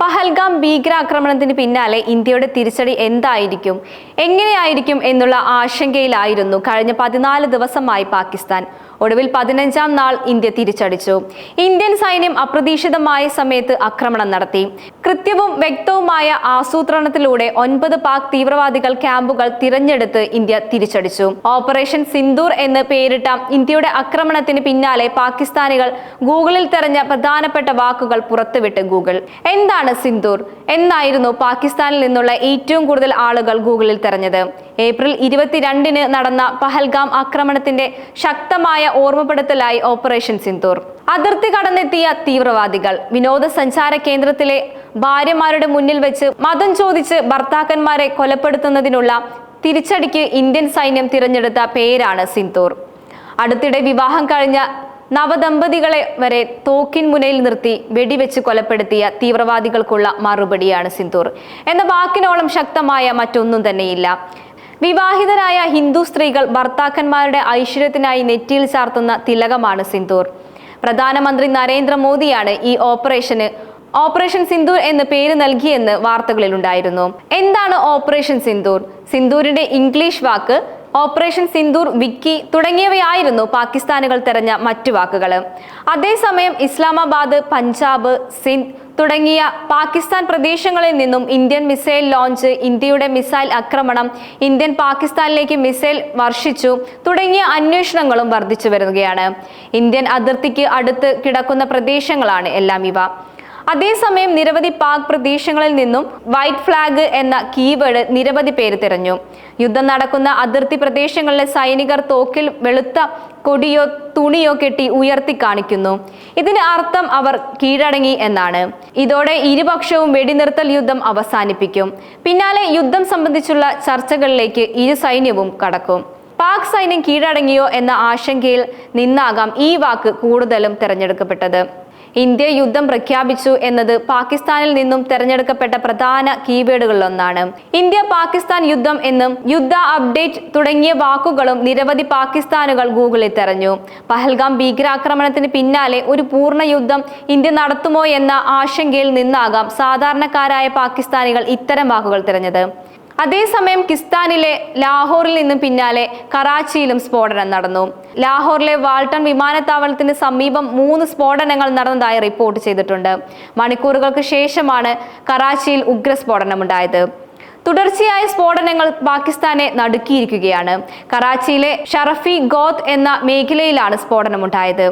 പഹൽഗാം ഭീകരാക്രമണത്തിന് പിന്നാലെ ഇന്ത്യയുടെ തിരിച്ചടി എന്തായിരിക്കും? എങ്ങനെയായിരിക്കും എന്നുള്ള ആശങ്കയിലായിരുന്നു കഴിഞ്ഞ പതിനാല് ദിവസമായി പാകിസ്ഥാൻ. ഒടുവിൽ പതിനഞ്ചാം നാൾ ഇന്ത്യ തിരിച്ചടിച്ചു. ഇന്ത്യൻ സൈന്യം അപ്രതീക്ഷിതമായ സമയത്ത് ആക്രമണം നടത്തി. കൃത്യവും വ്യക്തവുമായ ആസൂത്രണത്തിലൂടെ ഒൻപത് പാക് തീവ്രവാദികൾ ക്യാമ്പുകൾ തിരഞ്ഞെടുത്ത് ഇന്ത്യ തിരിച്ചടിച്ചു. ഓപ്പറേഷൻ സിന്ദൂർ എന്ന് പേരിട്ട ഇന്ത്യയുടെ ആക്രമണത്തിന് പിന്നാലെ പാകിസ്ഥാനികൾ ഗൂഗിളിൽ തെരഞ്ഞ പ്രധാനപ്പെട്ട വാക്കുകൾ പുറത്തുവിട്ട് ഗൂഗിൾ. എന്താണ് സിന്ദൂർ? എന്നായിരുന്നു പാകിസ്ഥാനിൽ നിന്നുള്ള ഏറ്റവും കൂടുതൽ ആളുകൾ ഗൂഗിളിൽ തെരഞ്ഞത്? ഏപ്രിൽ ഇരുപത്തിരണ്ടിന് നടന്ന പഹൽഗാം ആക്രമണത്തിന്റെ ശക്തമായ ഓർമ്മപ്പെടുത്തലായി ഓപ്പറേഷൻ സിന്ദൂർ അതിർത്തി കടന്നെത്തിയ തീവ്രവാദികൾ വിനോദസഞ്ചാര കേന്ദ്രത്തിലെ ഭാര്യമാരുടെ മുന്നിൽ വെച്ച് മതം ചോദിച്ച് ഭർത്താക്കന്മാരെ കൊലപ്പെടുത്തുന്നതിനുള്ള തിരിച്ചടിക്ക് ഇന്ത്യൻ സൈന്യം തിരഞ്ഞെടുത്ത പേരാണ് സിന്ദൂർ അടുത്തിടെ വിവാഹം കഴിഞ്ഞ നവദമ്പതികളെ വരെ തോക്കിൻ മുനയിൽ നിർത്തി വെടിവെച്ച് കൊലപ്പെടുത്തിയ തീവ്രവാദികൾക്കുള്ള മറുപടിയാണ് സിന്ദൂർ. എന്ന വാക്കിനോളം ശക്തമായ മറ്റൊന്നും തന്നെയില്ല. വിവാഹിതരായ ഹിന്ദു സ്ത്രീകൾ ഭർത്താക്കന്മാരുടെ ഐശ്വര്യത്തിനായി നെറ്റിയിൽ ചാർത്തുന്ന തിലകമാണ് സിന്ദൂർ. പ്രധാനമന്ത്രി നരേന്ദ്രമോദിയാണ് ഈ ഓപ്പറേഷന് ഓപ്പറേഷൻ സിന്ദൂർ എന്ന് പേര് നൽകിയെന്ന് വാർത്തകളിലുണ്ടായിരുന്നു. എന്താണ് ഓപ്പറേഷൻ സിന്ദൂർ? സിന്ദൂരിന്റെ ഇംഗ്ലീഷ് വാക്ക് ഓപ്പറേഷൻ സിന്ദൂർ വിക്കി തുടങ്ങിയവയായിരുന്നു പാകിസ്ഥാനുകൾ തെരഞ്ഞ മറ്റു വാക്കുകൾ അതേസമയം ഇസ്ലാമാബാദ് പഞ്ചാബ് സിന്ധ് തുടങ്ങിയ പാകിസ്ഥാൻ പ്രദേശങ്ങളിൽ നിന്നും ഇന്ത്യൻ മിസൈൽ ലോഞ്ച് ഇന്ത്യയുടെ മിസൈൽ ആക്രമണം ഇന്ത്യൻ പാകിസ്ഥാനിലേക്ക് മിസൈൽ വർഷിച്ചു തുടങ്ങിയ അന്വേഷണങ്ങളും വർദ്ധിച്ചു വരികയാണ്. ഇന്ത്യൻ അതിർത്തിക്ക് അടുത്ത് കിടക്കുന്ന പ്രദേശങ്ങളാണ് എല്ലാം ഇവ. അതേസമയം നിരവധി പാക് പ്രദേശങ്ങളിൽ നിന്നും വൈറ്റ് ഫ്ലാഗ് എന്ന കീവേഡ് നിരവധി പേര് തിരഞ്ഞു. യുദ്ധം നടക്കുന്ന അതിർത്തി പ്രദേശങ്ങളിലെ സൈനികർ തോക്കിൽ വെളുത്ത കൊടിയോ തുണിയോ കെട്ടി ഉയർത്തി കാണിക്കുന്നു. ഇതിന് അർത്ഥം അവർ കീഴടങ്ങി എന്നാണ്. ഇതോടെ ഇരുപക്ഷവും വെടിനിർത്തൽ യുദ്ധം അവസാനിപ്പിക്കും. പിന്നാലെ യുദ്ധം സംബന്ധിച്ചുള്ള ചർച്ചകളിലേക്ക് ഇരു സൈന്യവും കടക്കും. പാക് സൈന്യം കീഴടങ്ങിയോ എന്ന ആശങ്കയിൽ നിന്നാകാം ഈ വാക്ക് കൂടുതലും തിരഞ്ഞെടുക്കപ്പെട്ടത്. ഇന്ത്യ യുദ്ധം പ്രഖ്യാപിച്ചു എന്നത് പാകിസ്ഥാനിൽ നിന്നും തെരഞ്ഞെടുക്കപ്പെട്ട പ്രധാന കീവേഡുകളിലൊന്നാണ്. ഇന്ത്യ പാകിസ്ഥാൻ യുദ്ധം എന്നും യുദ്ധ അപ്ഡേറ്റ് തുടങ്ങിയ വാക്കുകളും നിരവധി പാകിസ്ഥാനുകൾ ഗൂഗിളിൽ തെരഞ്ഞു. പഹൽഗാം ഭീകരാക്രമണത്തിന് പിന്നാലെ ഒരു പൂർണ യുദ്ധം ഇന്ത്യ നടത്തുമോ എന്ന ആശങ്കയിൽ നിന്നാകാം സാധാരണക്കാരായ പാകിസ്ഥാനികൾ ഇത്തരം വാക്കുകൾ തിരഞ്ഞത്. അതേസമയം കിസ്ഥാനിലെ ലാഹോറിൽ നിന്നും പിന്നാലെ കറാച്ചിയിലും സ്ഫോടനം നടന്നു. ലാഹോറിലെ വാൾട്ടൺ വിമാനത്താവളത്തിന് സമീപം മൂന്ന് സ്ഫോടനങ്ങൾ നടന്നതായി റിപ്പോർട്ട് ചെയ്തിട്ടുണ്ട്. മണിക്കൂറുകൾക്ക് ശേഷമാണ് കറാച്ചിയിൽ ഉഗ്രസ്ഫോടനമുണ്ടായത്. തുടർച്ചയായ സ്ഫോടനങ്ങൾ പാകിസ്ഥാനെ നടുക്കിയിരിക്കുകയാണ്. കറാച്ചിയിലെ ഷറഫി ഗോത്ത് എന്ന മേഖലയിലാണ് സ്ഫോടനമുണ്ടായത്.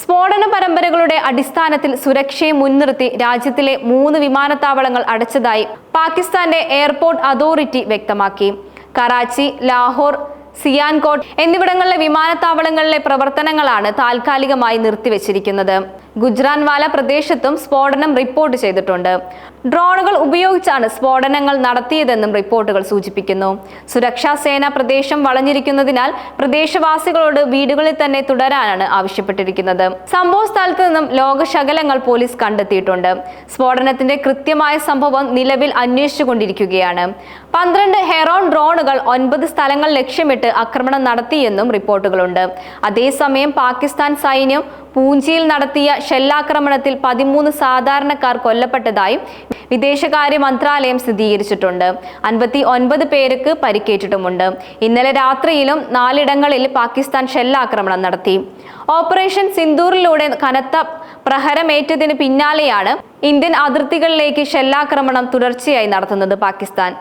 സ്ഫോടന പരമ്പരകളുടെ അടിസ്ഥാനത്തിൽ സുരക്ഷയെ മുൻനിർത്തി രാജ്യത്തിലെ മൂന്ന് വിമാനത്താവളങ്ങൾ അടച്ചതായി പാകിസ്ഥാന്റെ എയർപോർട്ട് അതോറിറ്റി വ്യക്തമാക്കി. കറാച്ചി ലാഹോർ സിയാൻകോട്ട് എന്നിവിടങ്ങളിലെ വിമാനത്താവളങ്ങളിലെ പ്രവർത്തനങ്ങളാണ് താൽക്കാലികമായി നിർത്തിവെച്ചിരിക്കുന്നത്. ഗുജ്റാൻവാല പ്രദേശത്തും സ്ഫോടനം റിപ്പോർട്ട് ചെയ്തിട്ടുണ്ട്. ഡ്രോണുകൾ ഉപയോഗിച്ചാണ് സ്ഫോടനങ്ങൾ നടത്തിയതെന്നും റിപ്പോർട്ടുകൾ സൂചിപ്പിക്കുന്നു. സുരക്ഷാ സേന പ്രദേശം വളഞ്ഞിരിക്കുന്നതിനാൽ പ്രദേശവാസികളോട് വീടുകളിൽ തന്നെ തുടരാനാണ് ആവശ്യപ്പെട്ടിരിക്കുന്നത്. സംഭവ സ്ഥലത്ത് നിന്നും ലോകശകലങ്ങൾ പോലീസ് കണ്ടെത്തിയിട്ടുണ്ട്. സ്ഫോടനത്തിന്റെ കൃത്യമായ സംഭവം നിലവിൽ അന്വേഷിച്ചുകൊണ്ടിരിക്കുകയാണ്. പന്ത്രണ്ട് ഹെറോൺ ഡ്രോണുകൾ ഒൻപത് സ്ഥലങ്ങൾ ലക്ഷ്യമിട്ട് ആക്രമണം നടത്തിയെന്നും റിപ്പോർട്ടുകളുണ്ട്. അതേസമയം പാകിസ്ഥാൻ സൈന്യം പൂഞ്ചിയിൽ നടത്തിയ ഷെല്ലാക്രമണത്തിൽ പതിമൂന്ന് സാധാരണക്കാർ കൊല്ലപ്പെട്ടതായും വിദേശകാര്യ മന്ത്രാലയം സ്ഥിരീകരിച്ചിട്ടുണ്ട്. അൻപത്തി ഒൻപത് പേർക്ക് പരിക്കേറ്റിട്ടുമുണ്ട്. ഇന്നലെ രാത്രിയിലും നാലിടങ്ങളിൽ പാകിസ്ഥാൻ ഷെല്ലാക്രമണം നടത്തി. ഓപ്പറേഷൻ സിന്ദൂറിലൂടെ കനത്ത പ്രഹരമേറ്റതിന് പിന്നാലെയാണ് ഇന്ത്യൻ അതിർത്തികളിലേക്ക് ഷെല്ലാക്രമണം തുടർച്ചയായി നടത്തുന്നത് പാകിസ്ഥാൻ.